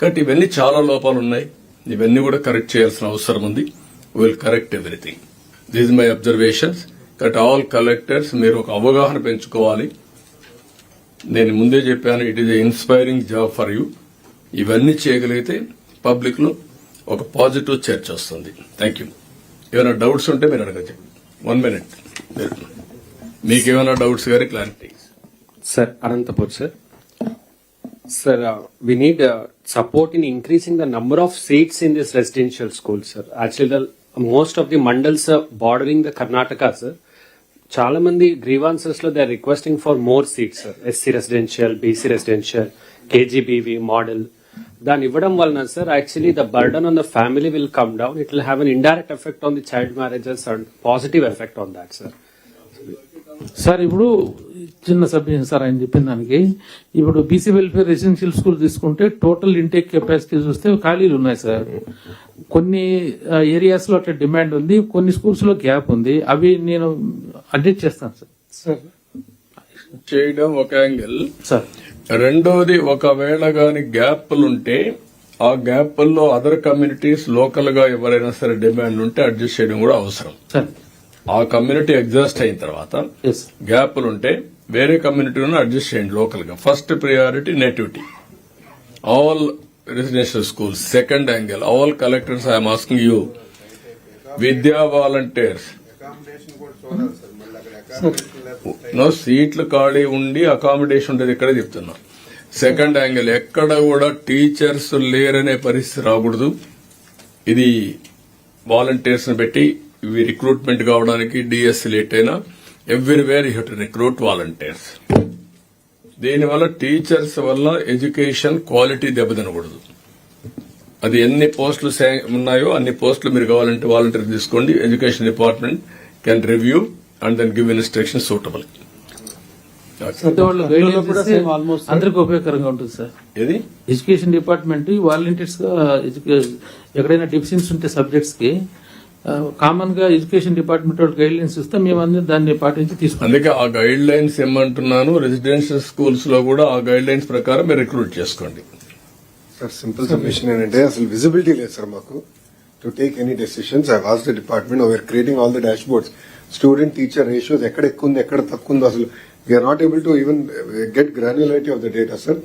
కాబట్టి ఇవన్నీ చాలా లోపాలు ఉన్నాయి. ఇవన్నీ కూడా కరెక్ట్ చేయాల్సిన అవసరం ఉంది. Will correct everything this my observations cut all collectors మీరు ఒక అవగాహన పెంచుకోవాలి. నేను ముందే చెప్పాను it is inspiring job for you ఇవన్నీ చేయగలిగితే పబ్లిక్లో ఒక పాజిటివ్ చర్చ వస్తుంది. థ్యాంక్ యూ ఏమైనా డౌట్స్ ఉంటే మీరు అడగచ్చు వన్ మినిట్ మీకు ఏమైనా డౌట్స్ గారి clarity sir Anantapur sir Sir, uh, we need uh, support in increasing the number of seats in this residential school, sir. Actually, the most of the mandals uh, bordering the Karnataka, sir. చాలా మంది గ్రీవాన్సెస్లో they are requesting for more seats sir SC residential BC residential KGBV model దాన్ని ఇవ్వడం వలన sir actually the burden on the family will come down it will have an indirect effect on the child marriages and positive effect on that sir sir ఇప్పుడు చిన్న subject sir ఆయన చెప్పిన దానికి. ఇప్పుడు BC welfare residential school తీసుకుంటే total intake capacity చూస్తే ఖాళీలు ఉన్నాయి సార్. కొన్ని ఏరియాస్లో అట్లా డిమాండ్ ఉంది కొన్ని స్కూల్స్లో గ్యాప్ ఉంది. అవి నేను అడ్జస్ట్ చేస్తాను సార్. సార్. చేయడం ఒక యాంగిల్ సార్. రెండోది ఒకవేళ గాని గ్యాప్లుంటే ఆ గ్యాప్ల్లో అదర్ కమ్యూనిటీస్ లోకల్గా ఎవరైనా సరే డిమాండ్ ఉంటే అడ్జస్ట్ చేయడం కూడా అవసరం. సార్. ఆ కమ్యూనిటీ ఎగ్జాస్ట్ అయిన తర్వాత ఎస్ గ్యాప్లు ఉంటే వేరే కమ్యూనిటీలను అడ్జస్ట్ చేయండి లోకల్గా first priority nativity all residential schools second angle all collectors I'm asking you విద్యా వాలంటీర్స్ నో సీట్లు ఖాళీ ఉండి అకామిడేషన్ ఉండేది ఇక్కడే చెప్తున్నా. సెకండ్ యాంగిల్ ఎక్కడ కూడా టీచర్స్ లేరనే పరిస్థితి రాకూడదు. ఇది వాలంటీర్స్ పెట్టి ఇవి రిక్రూట్మెంట్ కావడానికి డిఎస్సి లేట్ అయినా everywhere you to recruit volunteers దీనివల్ల టీచర్స్ వల్ల ఎడ్యుకేషన్ క్వాలిటీ దెబ్బతినకూడదు. అది ఎన్ని పోస్టులు ఉన్నాయో అన్ని పోస్టులు మీరు కావాలంటే వాలంటీర్ తీసుకోండి education department can review and then give instruction suitable అందరికి ఉపయోగకరంగా ఉంటుంది సార్. ఏది? ఎడ్యుకేషన్ డిపార్ట్మెంట్ వాలంటీర్స్ ఎక్కడైనా డిఫిషన్స్ ఉంటే సబ్జెక్ట్స్కి కామన్గా ఎడ్యుకేషన్ డిపార్ట్మెంట్ వాళ్ళు గైడ్ లైన్స్ ఇస్తే మేము అందరం దాన్ని పాటించి తీసుకుంటాం. అందుకే ఆ గైడ్ లైన్స్ ఏమంటున్నాను? రెసిడెన్షియల్ స్కూల్స్లో కూడా ఆ గైడ్ లైన్స్ ప్రకారం మీరు రిక్రూట్ చేసుకోండి. సార్ సింపుల్ సబ్మిషన్ ఏంటంటే అసలు విజిబిలిటీ లేదు సార్ మాకు. To take any decisions I was the department we are creating all the dashboards student teacher ratios ఎక్కడ ఎక్కువ ఉంది ఎక్కడ తక్కువ ఉందో అసలు we are not able to even get granularity of the data sir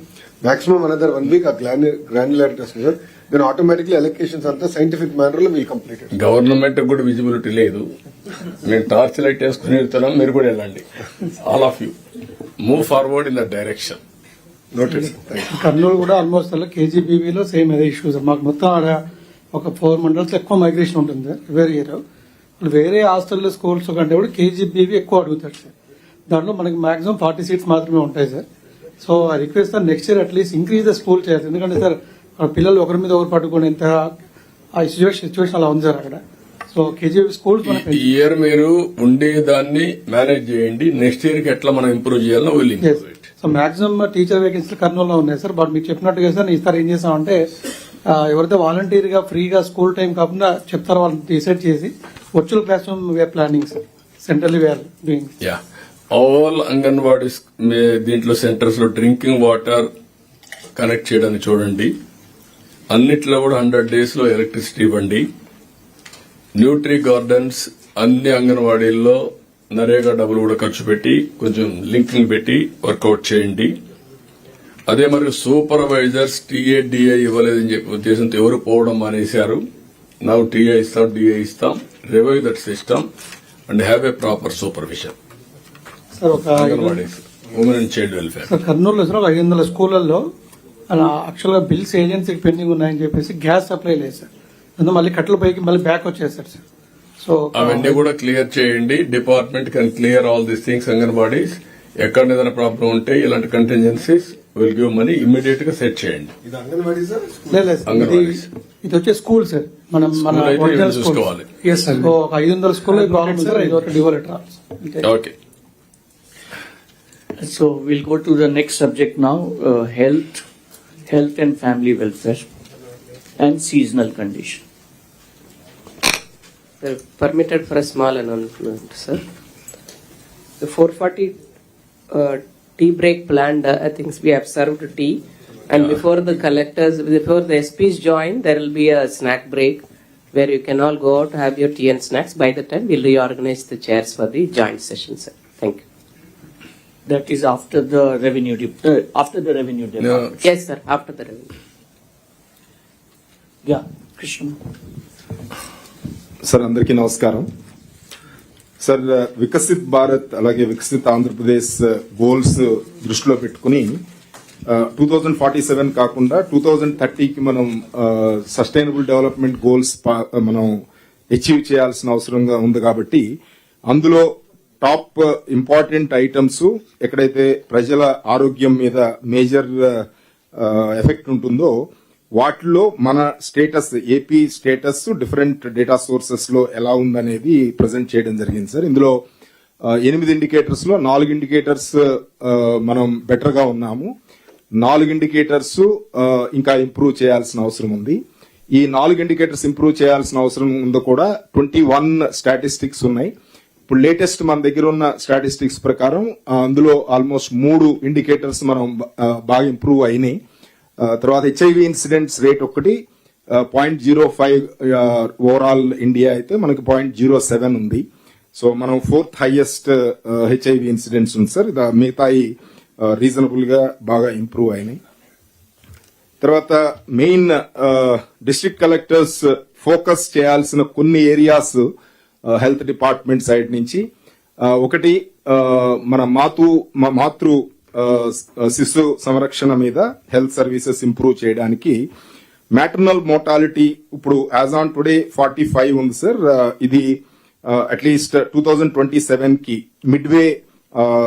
maximum another one week ఆ granularity వస్తుంది sir then automatically allocations అంతా సైంటిఫిక్ మేనర్లో వీల్ కంప్లీట్ గవర్నమెంట్ కూడా విజిబిలిటీ లేదు. మేము టార్చ్ లైట్ వేసుకుని వెళ్తున్నాం మీరు కూడా వెళ్ళండి all of you move forward in the direction Kurnool కూడా ఆల్మోస్ట్ అలా కేజీబీవీలో సేమ్ అదే ఇష్యూస్ మాకు మొత్తం ఆడ ఒక ఫోర్ మండల్స్ ఎక్కువ మైగ్రేషన్ ఉంటుంది. సార్ వేరే ఇయర్ వేరే హాస్టల్లో స్కూల్స్ కంటే కూడా కేజీబీవీ ఎక్కువ అడుగుతారు సార్. దాంట్లో మనకి మాక్సిమం ఫార్టీ సీట్స్ మాత్రమే ఉంటాయి sir. So I request sir next year at least increase the school చేయాలి ఎందుకంటే సార్ ఆ పిల్లలు ఒకరి మీద ఒకరు పట్టుకుని ఎంత ఆ సిచ్యువేషన్ సిచ్యువేషన్ అలా ఉంది సార్ అక్కడ. సో కేజీబీ స్కూల్స్ ఈ ఇయర్ మీరు ఉండేదాన్ని మేనేజ్ చేయండి. నెక్స్ట్ ఇయర్కి ఎట్లా మనం ఇంప్రూవ్ చేయాలో ఇట్ సో మాక్సిమం టీచర్ వేకెన్సీలు కర్నూలులో ఉన్నాయి సార్. బట్ మీకు చెప్పినట్టుగా సార్ ఈసారి ఏం చేసామంటే ఎవరైతే వాలంటీర్గా ఫ్రీగా స్కూల్ టైం కాకుండా చెప్తారో వాళ్ళని డిసైడ్ చేసి virtual class room we're planning sir centrally we're doing yeah all anganwadis దీంట్లో సెంటర్స్లో డ్రింకింగ్ వాటర్ కనెక్ట్ చేయడానికి చూడండి. అన్నిట్లో కూడా హండ్రెడ్ డేస్లో ఎలక్ట్రిసిటీ ఇవ్వండి న్యూట్రీ గార్డెన్స్ అన్ని అంగన్వాడీల్లో నరేగా డబ్బులు కూడా ఖర్చు పెట్టి కొంచెం లింకింగ్ పెట్టి వర్కౌట్ చేయండి. అదే మరి సూపర్వైజర్స్ టీఏ డిఐ ఇవ్వలేదని చెప్పి ఉద్దేశంతో ఎవరు పోవడం మానేశారు. నవ్వు టీఏ ఇస్తాం డిఐ ఇస్తాం revive that system and have a proper supervision women and child welfare ఒక ఐదు వందల స్కూళ్ళల్లో అలా యాక్చువల్గా బిల్స్ ఏజెన్సీకి పెండింగ్ ఉన్నాయని చెప్పేసి గ్యాస్ సప్లై లేదు సార్ అందులో మళ్ళీ కట్టెల పైకి మళ్ళీ బ్యాక్ వచ్చేసారు సార్ సో అవన్నీ కూడా క్లియర్ చేయండి. Department can clear all these things anganwadis. ఎక్కడ ఏదైనా ప్రాబ్లం ఉంటే ఇలాంటి కంటింజెన్సీస్ విల్ గివ్ మనీ ఇమ్మీడియట్గా సెట్ చేయండి. ఇది అంగన్వాడీ సార్ లేదు లేదు సార్. ఇది అంగన్వాడీస్. ఇది వచ్చే స్కూల్ సార్ మనం మన స్కూల్ చూసుకోవాలి. ఒక ఐదు వందల స్కూల్లో ప్రాబ్లం ఉంది సార్ ఐదు ఒక డివోలెటర్ okay So we'll go to the next subject now, uh, health, health and family welfare and seasonal condition. They're permitted for a small announcement, sir. The 440 uh, tea break planned, uh, I think we have served tea. And before the collectors, before the SPs join, there will be a snack break where you can all go out to have your tea and snacks. By the time we'll reorganize the chairs for the joint session, sir. Thank you. That is after the revenue, dep- uh, after the revenue department. Yes, sir. After the revenue. Yeah, Krishna. Sir అందరికీ నమస్కారం sir Viksit Bharat అలాగే Viksit Andhra Pradesh goals దృష్టిలో పెట్టుకుని two thousand forty seven కాకుండా two thousand థర్టీకి మనం sustainable development goals మనం achieve చేయాల్సిన అవసరంగా ఉంది కాబట్టి అందులో టాప్ ఇంపార్టెంట్ ఐటమ్స్ ఎక్కడైతే ప్రజల ఆరోగ్యం మీద మేజర్ ఎఫెక్ట్ ఉంటుందో వాటిలో మన status AP status different data సోర్సెస్లో ఎలా ఉందనేది ప్రజెంట్ చేయడం జరిగింది సార్. ఇందులో ఎనిమిది ఇండికేటర్స్లో నాలుగు ఇండికేటర్స్ మనం బెటర్గా ఉన్నాము. నాలుగు ఇండికేటర్స్ ఇంకా ఇంప్రూవ్ చేయాల్సిన అవసరం ఉంది. ఈ నాలుగు ఇండికేటర్స్ ఇంప్రూవ్ చేయాల్సిన అవసరం ఉందో కూడా ట్వంటీ వన్ స్టాటిస్టిక్స్ ఉన్నాయి. ఇప్పుడు లేటెస్ట్ మన దగ్గర ఉన్న స్టాటిస్టిక్స్ ప్రకారం అందులో ఆల్మోస్ట్ మూడు ఇండికేటర్స్ మనం బాగా ఇంప్రూవ్ అయినాయి. తర్వాత హెచ్ఐవి ఇన్సిడెంట్స్ రేట్ ఒకటి point zero five overall India అయితే మనకి పాయింట్ జీరో సెవెన్ ఉంది. సో మనం ఫోర్త్ హైయెస్ట్ హెచ్ఐవి ఇన్సిడెంట్స్ ఉంది సార్. మిగతాయి రీజనబుల్గా బాగా ఇంప్రూవ్ అయినాయి. తర్వాత మెయిన్ డిస్ట్రిక్ట్ కలెక్టర్స్ ఫోకస్ చేయాల్సిన కొన్ని ఏరియాస్ హెల్త్ డిపార్ట్మెంట్ సైడ్ నుంచి ఒకటి మన మాతృ మాతృ శిశు సంరక్షణ మీద హెల్త్ సర్వీసెస్ ఇంప్రూవ్ చేయడానికి మ్యాటర్నల్ మోటాలిటీ ఇప్పుడు as on today forty five ఉంది సార్. ఇది at least two thousand twenty సెవెన్కి మిడ్వే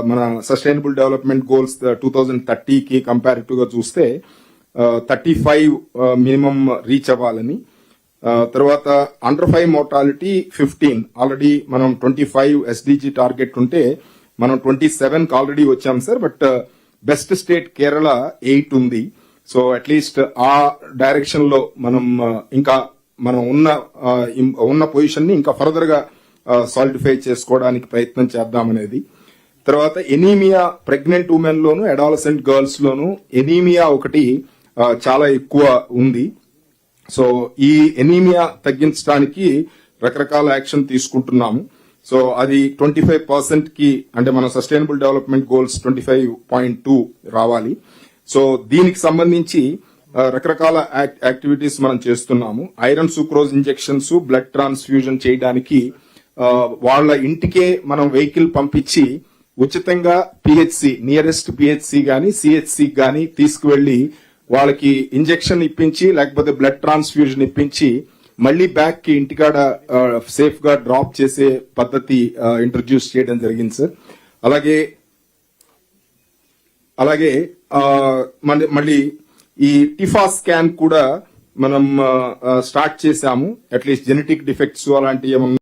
మన sustainable development goals two thousand థర్టీకి కంపారిటివ్గా చూస్తే థర్టీ ఫైవ్ మినిమం రీచ్ అవ్వాలని తర్వాత under five mortality fifteen already మనం ట్వంటీ ఫైవ్ ఎస్డిజి టార్గెట్ ఉంటే మనం ట్వంటీ సెవెన్కి ఆల్రెడీ వచ్చాం sir but best state Kerala eight ఉంది. సో అట్లీస్ట్ ఆ డైరెక్షన్లో మనం uh, ఇంకా మనం ఉన్న ఉన్న పొజిషన్ని ఇంకా ఫర్దర్గా సాలిడిఫై చేసుకోవడానికి ప్రయత్నం చేద్దామనేది. తర్వాత ఎనీమియా ప్రెగ్నెంట్ ఉమెన్ లోను అడాలసెంట్ గర్ల్స్ లోను ఎనీమియా ఒకటి చాలా ఎక్కువ ఉంది. సో ఈ ఎనీమియా తగ్గించడానికి రకరకాల యాక్షన్ తీసుకుంటున్నాము. సో అది ట్వంటీ ఫైవ్ పర్సెంట్కి అంటే మన sustainable development goals twenty five point two రావాలి. సో దీనికి సంబంధించి రకరకాల యాక్టివిటీస్ మనం చేస్తున్నాము. Iron sucrose injections blood transfusion చేయడానికి వాళ్ళ ఇంటికే మనం వెహికల్ పంపించి ఉచితంగా పిహెచ్సి నియరెస్ట్ పిహెచ్సి గాని సిహెచ్సి గాని తీసుకువెళ్ళి వాళ్ళకి ఇంజెక్షన్ ఇప్పించి లేకపోతే బ్లడ్ ట్రాన్స్ఫ్యూజన్ ఇప్పించి మళ్ళీ బ్యాక్కి ఇంటికాడ సేఫ్గా డ్రాప్ చేసే పద్ధతి ఇంట్రడ్యూస్ చేయడం జరిగింది సార్ అలాగే అలాగే మళ్ళీ ఈ టిఫా స్కాన్ కూడా మనం స్టార్ట్ చేశాము. అట్లీస్ట్ జెనెటిక్ డిఫెక్ట్స్ అలాంటివి ఏమన్నా